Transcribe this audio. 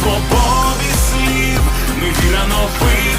свободи слів, ми віра нових.